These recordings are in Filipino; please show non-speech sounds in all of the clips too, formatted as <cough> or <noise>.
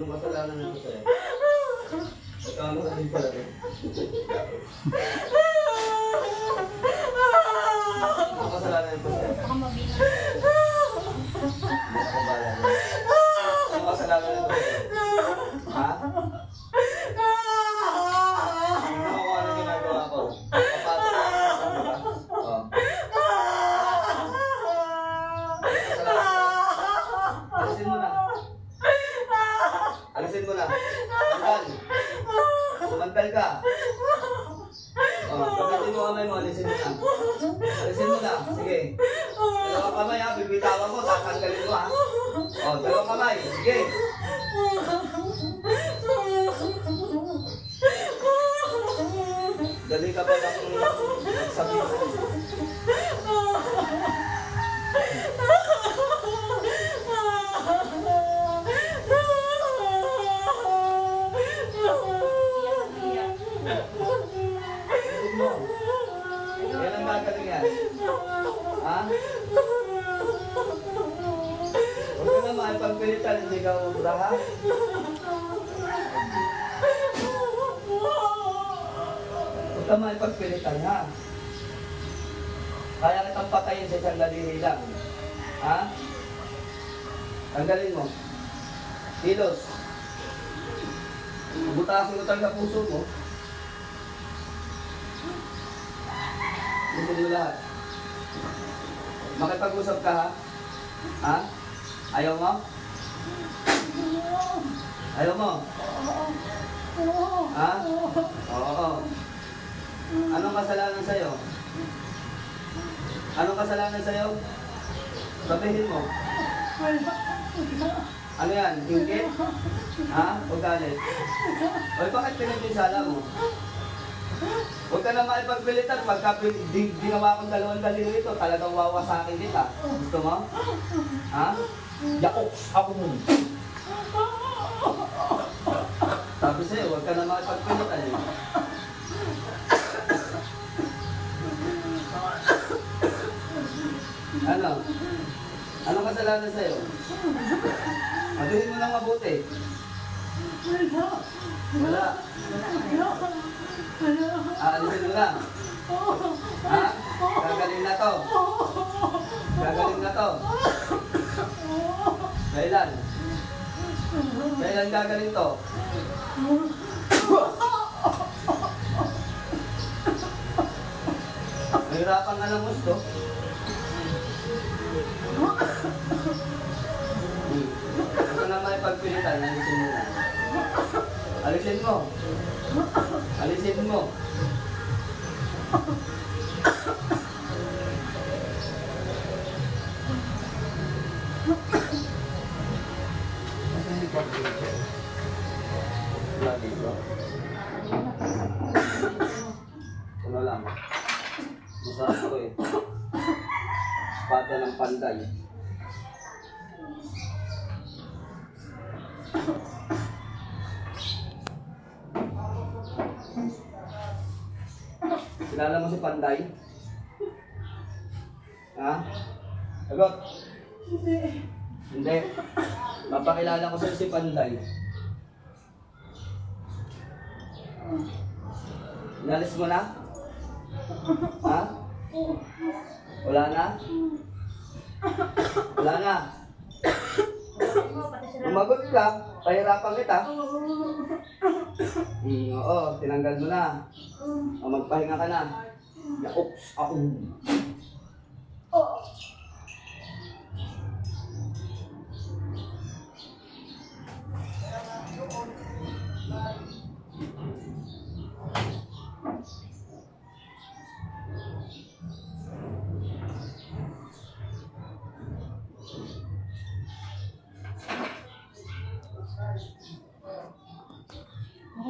Anong kasalanan na ako sa'yo? Kasama ka din pala ko. Anong kasalanan ko sa'yo? Baka mabilang. Mantal. Mantal ka. Oh, gamitin mo kamay mo, alisin mo na. Alisin mo na. Sige. Dalawang kamay ha, bibitawan mo, tatanggalin mo ha. Oh, dalawang kamay. Sige. Dali ka pa lang. Alisin mo. Yan ang gagaling yan. Ha? Huwag ka na makipagpilitan, hindi ka ubra ha? Huwag ka makipagpilitan ha? Kaya kitang patayin sa isang daliri lang. Ha? Tanggalin mo. Kilos. Butasin mo talaga puso mo. Gusto mo lahat. Makipag-usap ka ha? Ha? Ayaw mo? Ayaw mo? Ha? Oo. Anong kasalanan sa'yo? Anong kasalanan sa'yo? Sabihin mo. Ano yan? Ingkit? Ha? O galit? O bakit pinagpinsala mo? Huwag ka na makipagpilitan. Pagka di, ginawa kong dalawang daliri ito, talagang wawasakin kita. Gusto mo? Ha? Yakoks ako nun. Sabi sa'yo, huwag ka na makipagpilitan eh. Ano? Anong kasalanan sa'yo? Sabihin mo lang mabuti. Wala. Aalisin mo na. Ha? Gagaling na to. Gagaling na to. Kailan? Kailan gagaling to? Nahirapan ka ng gusto. Ka na may pagpilitan, alisin mo. Alisin mo. Alisin mo. Wala dito. Ano lang. Masarap ko eh. Pata ng panday. Kilala mo si Panday? Ha? Sagot? Hindi. Hindi. Papakilala ko sa'yo si Panday. Inalis mo na? Ha? Wala na? Wala na? Umagot ka, pahirapan kita. Hmm, <laughs> oo, tinanggal mo na. O magpahinga ka na. Yaops, ako. Okay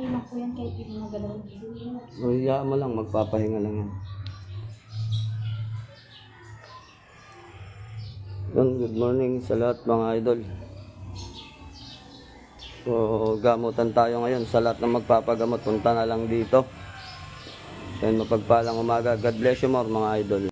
lang po yan kahit hindi magalaw. So, hiyaan mo lang, magpapahinga lang yan. Yun, good morning sa lahat mga idol. So, gamutan tayo ngayon sa lahat ng magpapagamot. Punta na lang dito. Yan, mapagpalang umaga. God bless you more mga idol.